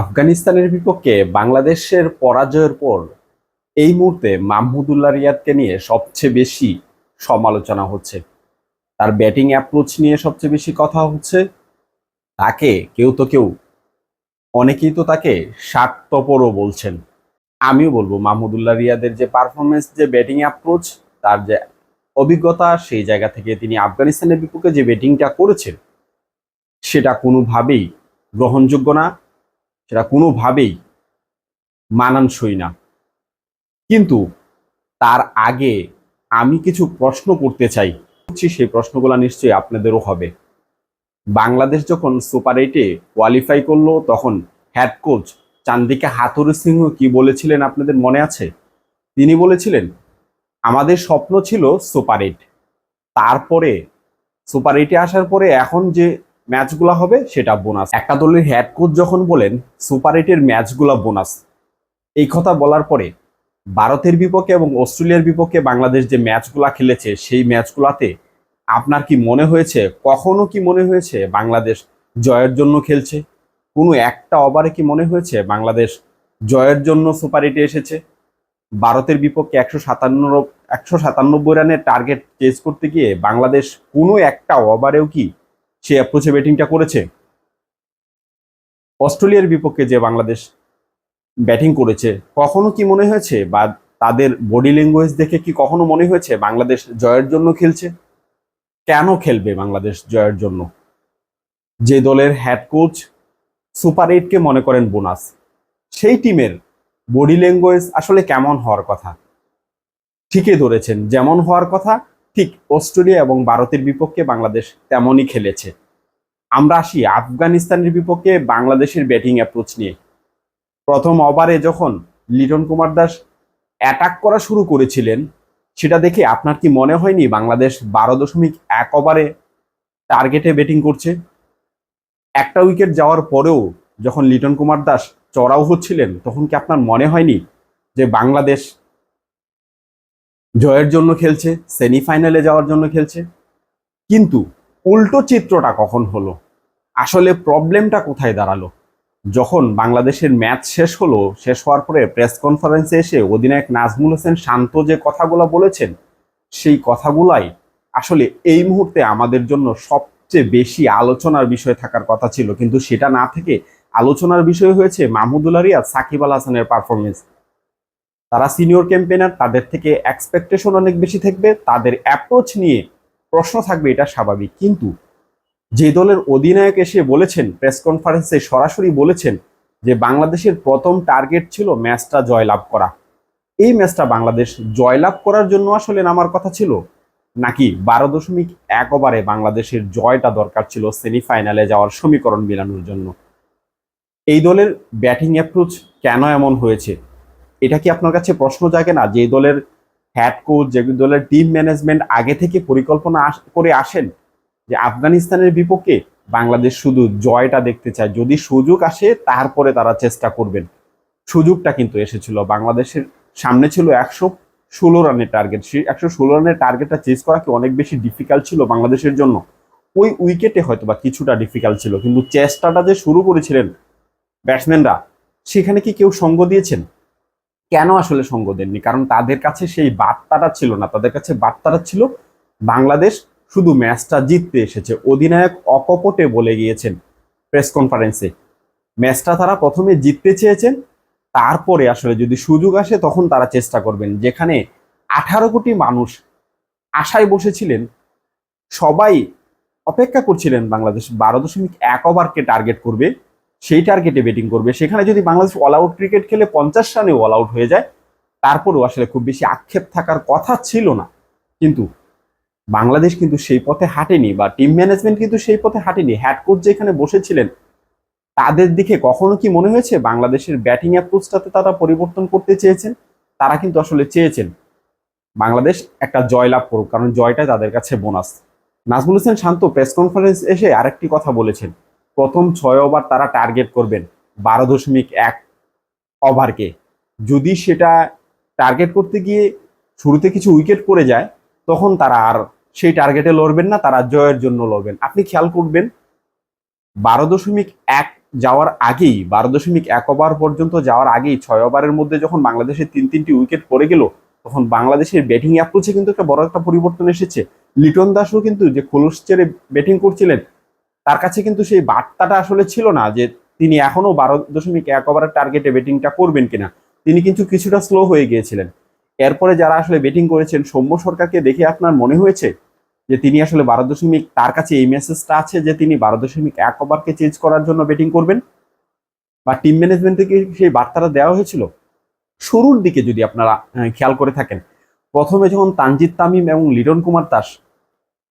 আফগানিস্তানের বিপক্ষে বাংলাদেশের পরাজয়ের পর এই মুহূর্তে মাহমুদুল্লাহ রিয়াদকে নিয়ে সবচেয়ে বেশি সমালোচনা হচ্ছে। তার ব্যাটিং অ্যাপ্রোচ নিয়ে সবচেয়ে বেশি কথা হচ্ছে। তাকে কেউ তো কেউ, অনেকেই তো তাকে স্বার্থপরও বলছেন। আমিও বলব মাহমুদুল্লাহ রিয়াদের যে পারফরমেন্স যে ব্যাটিং অ্যাপ্রোচ তার যে অভিজ্ঞতা, সেই জায়গা থেকে তিনি আফগানিস্তানের বিপক্ষে যে ব্যাটিংটা করেছেন, সেটা কোনোভাবেই গ্রহণযোগ্য না। সেটা কোনোভাবেই মানানসই না। কিন্তু তার আগে আমি কিছু প্রশ্ন করতে চাই। সেই প্রশ্নগুলো নিশ্চয়ই আপনাদেরও হবে। বাংলাদেশ যখন সুপার এইটে কোয়ালিফাই করল, তখন head coach Chandika Hathurusingha কি বলেছিলেন আপনাদের মনে আছে? তিনি বলেছিলেন, আমাদের স্বপ্ন ছিল সুপার এইট। তারপরে, সুপার এইটে আসার পরে এখন যে ম্যাচগুলো হবে, সেটা বোনাস। একটা দলের হেড কোচ যখন বলেন, সুপার এইটের ম্যাচগুলো বোনাস। এই কথা বলার পরে ভারতের বিপক্ষে এবং অস্ট্রেলিয়ার বিপক্ষে বাংলাদেশ যে ম্যাচগুলা খেলেছে, সেই ম্যাচগুলাতে আপনার কি মনে হয়েছে, কখনো কি মনে হয়েছে বাংলাদেশ জয়ের জন্য খেলছে? কোনো একটা ওভারে কি মনে হয়েছে বাংলাদেশ জয়ের জন্য সুপার এইটে এসেছে? ভারতের বিপক্ষে একশো সাতান্ন একশো সাতানব্বই রানের টার্গেট চেজ করতে গিয়ে বাংলাদেশ কোনো একটা ওভারেও কি সে অ্যাপ্রোচে ব্যাটিংটা করেছে। অস্ট্রেলিয়ার বিপক্ষে যে বাংলাদেশ ব্যাটিং করেছে, কখনো কি মনে হয়েছে বা তাদের বডি ল্যাঙ্গুয়েজ দেখে কি কখনো মনে হয়েছে বাংলাদেশ জয়ের জন্য খেলছে? কেন খেলবে বাংলাদেশ জয়ের জন্য? যে দলের হেড কোচ সুপার এইটকে মনে করেন বোনাস। সেই টিমের বডি ল্যাঙ্গুয়েজ আসলে কেমন হওয়ার কথা? ঠিকই ধরেছেন, যেমন হওয়ার কথা ঠিক অস্ট্রেলিয়া এবং ভারতের বিপক্ষে বাংলাদেশ তেমনই খেলেছে। আমরা আসি আফগানিস্তানের বিপক্ষে বাংলাদেশের ব্যাটিং অ্যাপ্রোচ নিয়ে। প্রথম ওভারে যখন লিটন কুমার দাস অ্যাটাক করা শুরু করেছিলেন, সেটা দেখে আপনার কি মনে হয়নি বাংলাদেশ বারো দশমিক এক ওভারে টার্গেটে ব্যাটিং করছে? একটা উইকেট যাওয়ার পরেও যখন লিটন কুমার দাস চড়াও হচ্ছিলেন, তখন কি আপনার মনে হয়নি যে বাংলাদেশ জয়ের জন্য খেলছে সেমিফাইনালে যাওয়ার জন্য খেলছে। কিন্তু উল্টো চিত্রটা কখন হলো? আসলে প্রবলেমটা কোথায় দাঁড়াল? যখন বাংলাদেশের ম্যাচ শেষ হলো, শেষ হওয়ার পরে প্রেস কনফারেন্সে এসে অধিনায়ক নাজমুল হোসেন শান্ত যে কথাগুলো বলেছেন, সেই কথাগুলাই আসলে এই মুহূর্তে আমাদের জন্য সবচেয়ে বেশি আলোচনার বিষয় থাকার কথা ছিল। কিন্তু সেটা না থেকে আলোচনার বিষয় হয়েছে মাহমুদুল্লাহ রিয়াদ সাকিব আল হাসানের পারফরমেন্স তারা সিনিয়র ক্যাম্পেনার তাদের থেকে এক্সপেকটেশন অনেক বেশি থাকবে, তাদের অ্যাপ্রোচ নিয়ে প্রশ্ন থাকবে, এটা স্বাভাবিক। কিন্তু যে দলের অধিনায়ক এসে বলেছেন প্রেস কনফারেন্সে সরাসরি বলেছেন যে বাংলাদেশের প্রথম টার্গেট ছিল ম্যাচটা জয়লাভ করা। এই ম্যাচটা বাংলাদেশ জয়লাভ করার জন্য আসলে নামার কথা ছিল? নাকি বারো দশমিক এক ওভারে বাংলাদেশের জয়টা দরকার ছিল সেমিফাইনালে যাওয়ার সমীকরণ মেলানোর জন্য? এই দলের ব্যাটিং অ্যাপ্রোচ কেন এমন হয়েছে? এটা কি আপনার কাছে প্রশ্ন জাগে না? যে দলের হেড কোচ যে দলের টিম ম্যানেজমেন্ট আগে থেকে পরিকল্পনা করে আসেন, যে আফগানিস্তানের বিপক্ষে বাংলাদেশ শুধু জয়টা দেখতে চায়। যদি সুযোগ আসে, তারপরে তারা চেষ্টা করবেন। সুযোগটা কিন্তু এসেছিল। বাংলাদেশের সামনে ছিল একশো ষোলো রানের টার্গেট সেই একশো ষোলো রানের টার্গেটটা চেস করা কি অনেক বেশি ডিফিকাল্ট ছিল বাংলাদেশের জন্য? ওই উইকেটে হয়তো বা কিছুটা ডিফিকাল্ট ছিল। কিন্তু চেষ্টাটা যে শুরু করেছিলেন ব্যাটসম্যানরা সেখানে কি কেউ সঙ্গ দিয়েছেন? কেন আসলে সঙ্গ দেননি? কারণ তাদের কাছে সেই বার্তাটা ছিল না। তাদের কাছে বার্তাটা ছিল, বাংলাদেশ শুধু ম্যাচটা জিততে এসেছে। অধিনায়ক অকপটে বলে গিয়েছেন প্রেস কনফারেন্সে। ম্যাচটা তারা প্রথমে জিততে চেয়েছেন, তারপরে আসলে যদি সুযোগ আসে তখন তারা চেষ্টা করবেন। যেখানে আঠারো কোটি মানুষ আশায় বসেছিলেন, সবাই অপেক্ষা করছিলেন বাংলাদেশ। বারো দশমিক এক ওভারকে টার্গেট করবে। সেই টার্গেটে ব্যাটিং করবে। সেখানে যদি বাংলাদেশ অল আউট ক্রিকেট খেলে পঞ্চাশ রানে অল আউট হয়ে যায়, তারপরেও আসলে খুব বেশি আক্ষেপ থাকার কথা ছিল না। কিন্তু বাংলাদেশ কিন্তু সেই পথে হাঁটেনি বা টিম ম্যানেজমেন্ট কিন্তু সেই পথে হাঁটেনি। হ্যাড কোচ যেখানে বসেছিলেন, তাদের দিকে কখনো কি মনে হয়েছে? বাংলাদেশের ব্যাটিং অ্যাপ্রোচটাতে তারা পরিবর্তন করতে চেয়েছেন? তারা কিন্তু আসলে চেয়েছেন বাংলাদেশ একটা জয় লাভ করুক, কারণ জয়টা তাদের কাছে bonus Najmul Hossain Shanto press conference এসে আরেকটি কথা বলেছেন। প্রথম ছয় ওভার তারা টার্গেট করবেন বারো দশমিক এক ওভারকে। যদি সেটা টার্গেট করতে গিয়ে শুরুতে কিছু উইকেট পড়ে যায়, তখন তারা আর সেই টার্গেটে লড়বেন না, তারা জয়ের জন্য লড়বেন। আপনি খেয়াল করবেন, বারো দশমিক এক যাওয়ার আগেই, বারো দশমিক এক ওভার পর্যন্ত যাওয়ার আগেই ছয় ওভারের মধ্যে যখন বাংলাদেশের তিন তিনটি উইকেট পড়ে গেল, তখন বাংলাদেশের ব্যাটিং অ্যাপ্রোচে কিন্তু একটা বড় একটা পরিবর্তন এসেছে। লিটন দাসও কিন্তু যে খোলস ছেড়ে ব্যাটিং করছিলেন তার কাছে কিন্তু সেই বার্তাটা আসলে ছিল না যে তিনি এখনও বারো দশমিক এক ওভারের টার্গেটে ব্যাটিংটা করবেন কিনা। তিনি কিন্তু কিছুটা স্লো হয়ে গিয়েছিলেন। এরপরে যারা আসলে ব্যাটিং করেছেন, সৌম্য সরকারকে দেখে আপনার মনে হয়েছে যে তিনি আসলে বারো দশমিক, তার কাছে এই মেসেজটা আছে যে তিনি বারো দশমিক এক ওভারকে চেঞ্জ করার জন্য ব্যাটিং করবেন? বা টিম ম্যানেজমেন্ট থেকে সেই বার্তাটা দেওয়া হয়েছিল? শুরুর দিকে যদি আপনারা খেয়াল করে থাকেন, প্রথমে যখন তানজিদ তামিম এবং লিটন কুমার দাস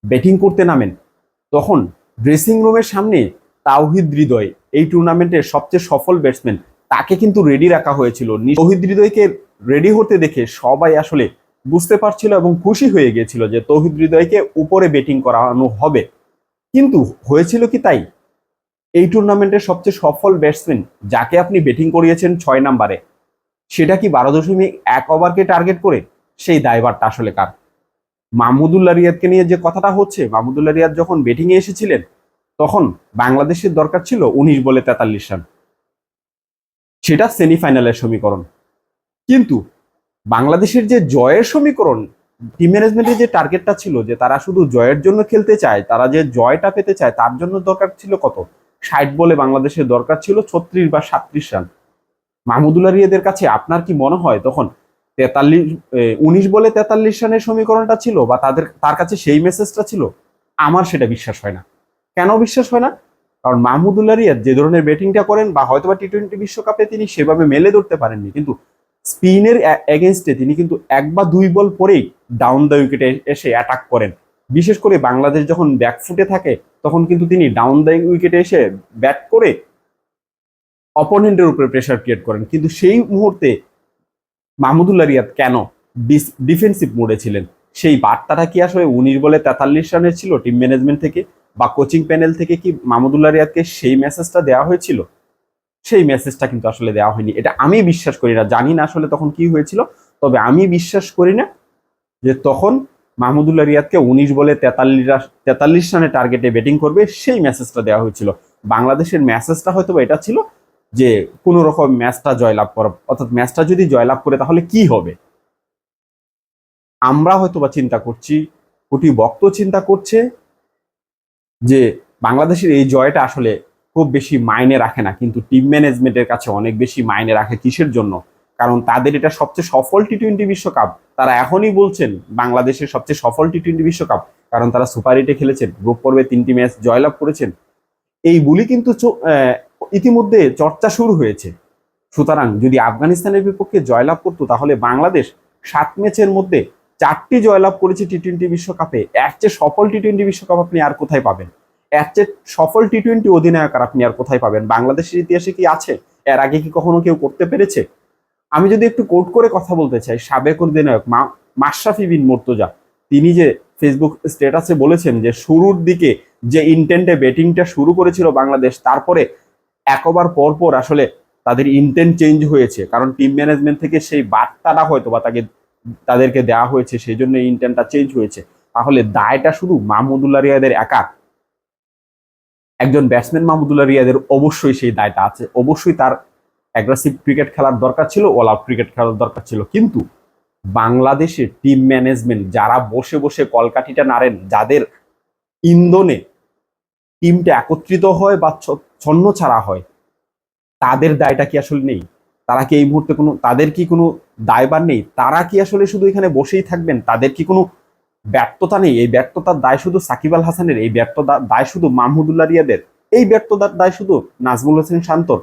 ব্যাটিং করতে নামেন, তখন ড্রেসিং রুমের সামনে তাওহিদ হৃদয়, এই টুর্নামেন্টের সবচেয়ে সফল ব্যাটসম্যান তাকে কিন্তু রেডি রাখা হয়েছিল। তৌহিদ হৃদয়কে রেডি হতে দেখে সবাই আসলে বুঝতে পারছিল এবং খুশি হয়ে গিয়েছিল যে তৌহিদ হৃদয়কে উপরে ব্যাটিং করানো হবে। কিন্তু হয়েছিল কি তাই? এই টুর্নামেন্টের সবচেয়ে সফল ব্যাটসম্যান যাকে আপনি ব্যাটিং করিয়েছেন ছয় নাম্বারে, সেটা কি বারো দশমিক এক ওভারকে টার্গেট করে? সেই দায়ভারটা আসলে কার? মাহমুদুল্লাহ রিয়াদকে নিয়ে যে কথাটা হচ্ছে, মাহমুদুল্লাহ রিয়াদ যখন ব্যাটিং এ এসেছিলেন, তখন বাংলাদেশের দরকার ছিল উনিশ বলে তেতাল্লিশ রান। সেটা সেমিফাইনালের সমীকরণ। কিন্তু বাংলাদেশের যে জয়ের সমীকরণ টিম ম্যানেজমেন্টের যে টার্গেটটা ছিল, যে তারা শুধু জয়ের জন্য খেলতে চায়, তারা যে জয়টা পেতে চায়, তার জন্য দরকার ছিল কত? ষাট বলে বাংলাদেশের দরকার ছিল ছত্রিশ বা সাত্রিশ রান। মাহমুদুল্লাহ রিয়াদের কাছে আপনার কি মনে হয় তখন তেতাল্লিশ উনিশ বলে তেতাল্লিশ রানের সমীকরণটা ছিল বা তাদের, তার কাছে সেই মেসেজটা ছিল, আমার সেটা বিশ্বাস হয় না। কেন বিশ্বাস হয় না? কারণ মাহমুদুল্লাহ রিয়াদ যে ধরনের ব্যাটিংটা করেন বা হয়তো বা টি টোয়েন্টি বিশ্বকাপে তিনি সেভাবে মেলে ধরতে পারেননি, কিন্তু স্পিনের এগেনস্টে তিনি কিন্তু এক বা দুই বল পরেই ডাউন দ্য উইকেটে এসে অ্যাটাক করেন। বিশেষ করে বাংলাদেশ যখন ব্যাকফুটে থাকে, তখন কিন্তু তিনি ডাউন দ্য উইকেটে এসে ব্যাট করে অপোনেন্টের উপরে প্রেশার ক্রিয়েট করেন। কিন্তু সেই মুহূর্তে মাহমুদুল্লাহ রিয়াদ কেন ডিফেন্সিভ মোডে ছিলেন? সেই বার্তাটা কি আসলে উনিশ বলে তেতাল্লিশ রানের ছিল টিম ম্যানেজমেন্ট থেকে বা কোচিং প্যানেল থেকে কি মাহমুদুল্লাহ রিয়াদকে সেই মেসেজটা দেওয়া হয়েছিল? সেই মেসেজটা কিন্তু আসলে দেওয়া হয়নি। এটা আমি বিশ্বাস করি না। জানি না আসলে তখন কি হয়েছিল। তবে আমি বিশ্বাস করি না যে তখন মাহমুদুল্লাহ রিয়াদকে উনিশ বলে তেতাল্লিশ তেতাল্লিশ রানে টার্গেটে ব্যাটিং করবে সেই মেসেজটা দেওয়া হয়েছিল। বাংলাদেশের মেসেজটা হয়তো এটা ছিল যে কোনো রকম ম্যাচটা জয়লাভ করা, অর্থাৎ ম্যাচটা যদি জয়লাভ করে তাহলে কি হবে? আমরা হয়তো বা চিন্তা করছি, কোটি বক্ত চিন্তা করছে যে বাংলাদেশের এই জয়টা আসলে খুব বেশি মাইনে রাখে না, কিন্তু টিম ম্যানেজমেন্টের কাছে অনেক বেশি মাইনে রাখে কিসের জন্য? কারণ তাদের এটা সবচেয়ে সফল টি টোয়েন্টি বিশ্বকাপ। তারা এখনই বলছেন বাংলাদেশের সবচেয়ে সফল টি টোয়েন্টি বিশ্বকাপ, কারণ তারা সুপার এইটে খেলেছেন গ্রুপ পর্বে তিনটি ম্যাচ জয়লাভ করেছেন। এই বলি কিন্তু ইতিমধ্যে চর্চা শুরু হয়েছে। সুতরাং যদি আফগানিস্তানের বিপক্ষে জয়লাভ করতো, তাহলে বাংলাদেশ সাত ম্যাচের মধ্যে চারটি জয়লাভ করেছে টি টোয়েন্টি বিশ্বকাপে। এর চেয়ে সফল টি টোয়েন্টি বিশ্বকাপ আপনি আর কোথায় পাবেন? এর চেয়ে সফল টি টোয়েন্টি অধিনায়ক আর আপনি আর কোথায় পাবেন? বাংলাদেশের ইতিহাসে কি আছে? এর আগে কি কখনো কেউ করতে পেরেছে? আমি যদি একটু কোট করে কথা বলতে চাই, সাবেক অধিনায়ক মা মাশরাফি বিন মোর্তজা, তিনি যে ফেসবুক স্ট্যাটাসে বলেছেন যে শুরুর দিকে যে ইন্টেন্টে ব্যাটিংটা শুরু করেছিল বাংলাদেশ, তারপরে এক ওভার পর পর আসলে তাদের ইন্টেন্ট চেঞ্জ হয়েছে। কারণ টিম ম্যানেজমেন্ট থেকে সেই বার্তাটা হয়তো বা তাকে, তাদেরকে দেওয়া হয়েছে, সেই জন্য ইন্টেন্টটা চেঞ্জ হয়েছে। তাহলে দায়টা শুধু মাহমুদুল্লাহ রিয়াদের একা? একজন ব্যাটসম্যান মাহমুদুল্লাহ রিয়াদের অবশ্যই সেই দায়টা আছে। অবশ্যই তার অ্যাগ্রেসিভ ক্রিকেট খেলার দরকার ছিল অল আউট ক্রিকেট খেলার দরকার ছিল। কিন্তু বাংলাদেশে টিম ম্যানেজমেন্ট যারা বসে বসে কলকাঠিটা নাড়েন, যাদের ইন্ধনে টিমটা একত্রিত হয় বা ছন্ন ছাড়া হয়, তাদের দায়টা কি আসলে নেই? তারা কি এই মুহূর্তে কোনো তাদের কি কোনো দায়বার নেই? তারা কি আসলে শুধু এখানে বসেই থাকবেন? তাদের কি কোনো ব্যর্থতা নেই? এই ব্যর্থতার দায় শুধু সাকিব আল হাসানের, এই ব্যর্থতার দায় শুধু মাহমুদুল্লাহ রিয়াদের, এই ব্যর্থতার দায় শুধু নাজমুল হোসেন শান্তর।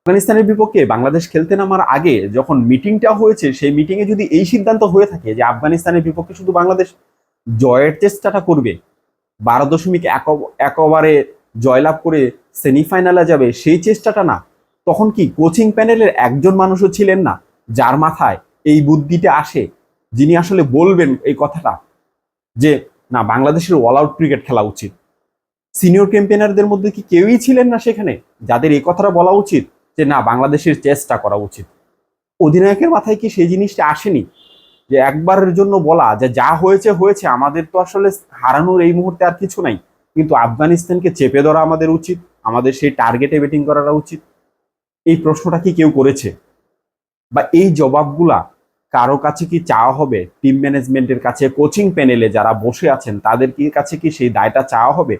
আফগানিস্তানের বিপক্ষে বাংলাদেশ খেলতে নামার আগে যখন মিটিংটা হয়েছে, সেই মিটিংয়ে যদি এই সিদ্ধান্ত হয়ে থাকে যে আফগানিস্তানের বিপক্ষে শুধু বাংলাদেশ জয়ের চেষ্টাটা করবে বারো দশমিক এক ওভারে জয়লাভ করে সেমিফাইনালে যাবে, সেই চেষ্টাটা না। তখন কি কোচিং প্যানেলের একজন মানুষও ছিলেন না, যার মাথায় এই বুদ্ধিটা আসে, যিনি আসলে বলবেন এই কথাটা, যে না, বাংলাদেশের অল আউট ক্রিকেট খেলা উচিত। সিনিয়র ক্যাম্পেনারদের মধ্যে কি কেউই ছিলেন না সেখানে, যাদের এই কথাটা বলা উচিত, যে না, বাংলাদেশের চেষ্টা করা উচিত। অধিনায়কের মাথায় কি সেই জিনিসটা আসেনি? যে একবারের জন্য বলা, যে যা হয়েছে হয়েছে, আমাদের তো আসলে হারানোর এই মুহূর্তে আর কিছু নাই। কিন্তু আফগানিস্তানকে চেপে ধরা আমাদের উচিত, আমাদের সেই টার্গেটে ব্যাটিং করাটা উচিত। এই প্রশ্নটা কি কেউ করেছে? বা এই জবাবগুলা কারও কাছে কি চাওয়া হবে? টিম ম্যানেজমেন্টের কাছে কোচিং প্যানেলে যারা বসে আছেন, তাদের কি কাছে কি সেই দায়টা চাওয়া হবে?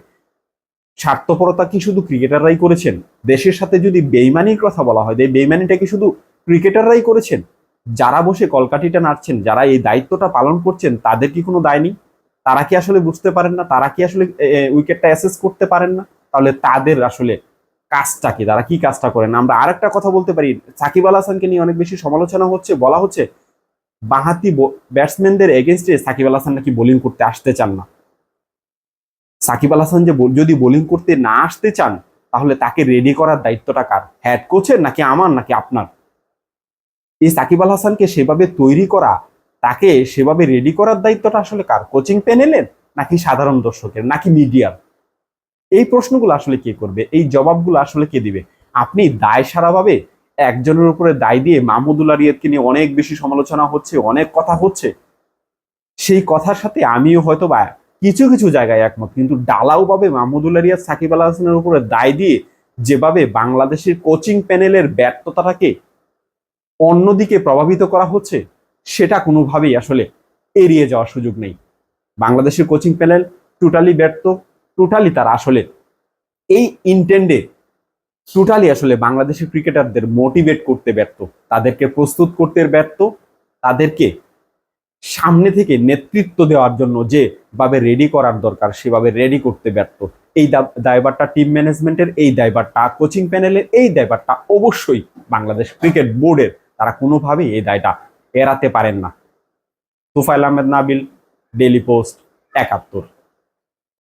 স্বার্থপরতা কি শুধু ক্রিকেটাররাই করেছেন? দেশের সাথে যদি বেইমানির কথা বলা হয় এই বেইমানিটা কি শুধু ক্রিকেটাররাই করেছেন? যারা বসে কলকাঠিটা নাড়ছেন, যারা এই দায়িত্বটা পালন করছেন, তাদের কি কোনো দায় নেই? তারা কি আসলে বুঝতে পারেন না? তারা কি আসলে উইকেটটা অ্যাসেস করতে পারেন না? তাহলে তাদের আসলে কাজটা কি? তারা কি কাজটা করেন? আমরা আরেকটা কথা বলতে পারি। সাকিব আল হাসানকে নিয়ে অনেক বেশি সমালোচনা হচ্ছে। বলা হচ্ছে, বাহাতি ব্যাটসম্যানদের এগেনস্টে সাকিব আল হাসান নাকি বোলিং করতে আসতে চান না। সাকিব আল হাসান যে যদি বোলিং করতে না আসতে চান, তাহলে তাকে রেডি করার দায়িত্বটা কার? হেড কোচের নাকি আমার, নাকি আপনার? এই সাকিব আল হাসানকে সেভাবে তৈরি করা, তাকে সেভাবে রেডি করার দায়িত্বটা আসলে কার? কোচিং প্যানেলের নাকি সাধারণ দর্শকের, নাকি মিডিয়ার এই প্রশ্নগুলো আসলে কে করবে? এই জবাবগুলো আসলে কে দিবে? আপনি দায় সারাভাবে একজনের উপরে দায় দিয়ে মাহমুদুল্লাহ রিয়াদকে নিয়ে অনেক বেশি সমালোচনা হচ্ছে, অনেক কথা হচ্ছে। সেই কথার সাথে আমিও হয়তো বা কিছু কিছু জায়গায় একমত, কিন্তু ডালাও ভাবে মাহমুদুল্লাহ রিয়াদ সাকিব আল হাসানের উপরে দায় দিয়ে যেভাবে বাংলাদেশের কোচিং প্যানেলের ব্যর্থতাটাকে অন্যদিকে প্রভাবিত করা হচ্ছে, সেটা কোনোভাবেই আসলে এড়িয়ে যাওয়ার সুযোগ নেই। বাংলাদেশের কোচিং প্যানেল টোটালি ব্যর্থ টোটালি তারা আসলে এই ইন্টেন্ডে টোটালি আসলে বাংলাদেশের ক্রিকেটারদের মোটিভেট করতে ব্যর্থ। তাদেরকে প্রস্তুত করতে ব্যর্থ, তাদেরকে সামনে থেকে নেতৃত্ব দেওয়ার জন্য যেভাবে রেডি করার দরকার, সেভাবে রেডি করতে ব্যর্থ। এই দা- দায়ভারটা টিম ম্যানেজমেন্টের এই দায়ভারটা কোচিং প্যানেলের এই দায়ভারটা অবশ্যই বাংলাদেশ ক্রিকেট বোর্ডের তারা কোনোভাবেই এই দায়টা এড়াতে পারেন না। Sufail Ahmed Nabil Daily Post Ekattor.